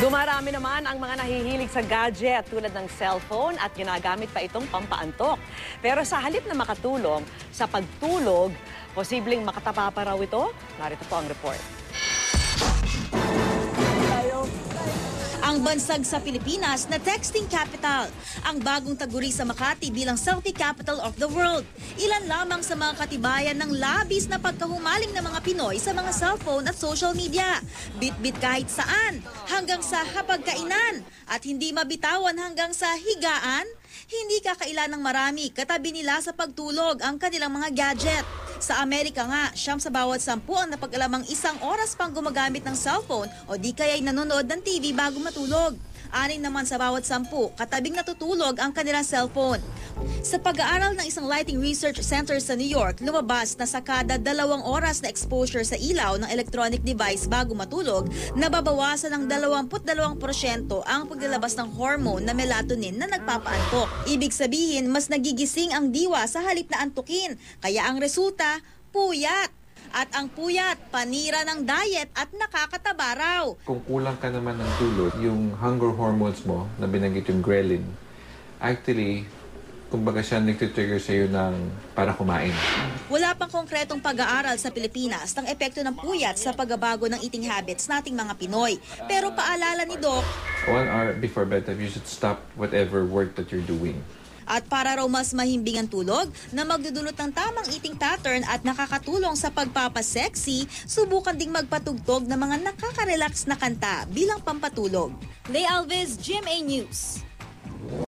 Dumarami naman ang mga nahihilig sa gadget tulad ng cellphone at ginagamit pa itong pampaantok. Pero sa halip na makatulong sa pagtulog, posibleng makatapa pa raw ito. Narito po ang report. Ang bansag sa Pilipinas na texting capital. Ang bagong taguri sa Makati bilang selfie capital of the world. Ilan lamang sa mga katibayan ng labis na pagkahumaling ng mga Pinoy sa mga cellphone at social media. Bit-bit kahit saan, hanggang sa hapagkainan. At hindi mabitawan hanggang sa higaan. Hindi kakailan ng marami katabi nila sa pagtulog ang kanilang mga gadget. Sa Amerika nga, siyam sa bawat sampu ang napag-alamang isang oras pang gumagamit ng cellphone o di kaya'y nanonood ng TV bago matulog. Anin naman sa bawat sampu, katabing natutulog ang kanilang cellphone. Sa pag-aaral ng isang lighting research center sa New York, lumabas na sa kada dalawang oras na exposure sa ilaw ng electronic device bago matulog, nababawasan ng 22% ang paglalabas ng hormone na melatonin na nagpapaantok. Ibig sabihin, mas nagigising ang diwa sa halip na antukin. Kaya ang resulta, puyat. At ang puyat, panira ng diet at nakakataba raw. Kung kulang ka naman ng tulog, yung hunger hormones mo, na binanggit yung ghrelin, actually, kumbaga siya nagtitrigger sa'yo ng para kumain. Wala pang konkretong pag-aaral sa Pilipinas ng epekto ng puyat sa pagbabago ng eating habits nating mga Pinoy. Pero paalala ni Doc, One hour before bedtime, you should stop whatever work that you're doing. At para raw mas mahimbing ang tulog na magdudulot ng tamang eating pattern at nakakatulong sa pagpapasexy, subukan ding magpatugtog ng mga nakaka-relax na kanta bilang pampatulog. Lay Alves, GMA News.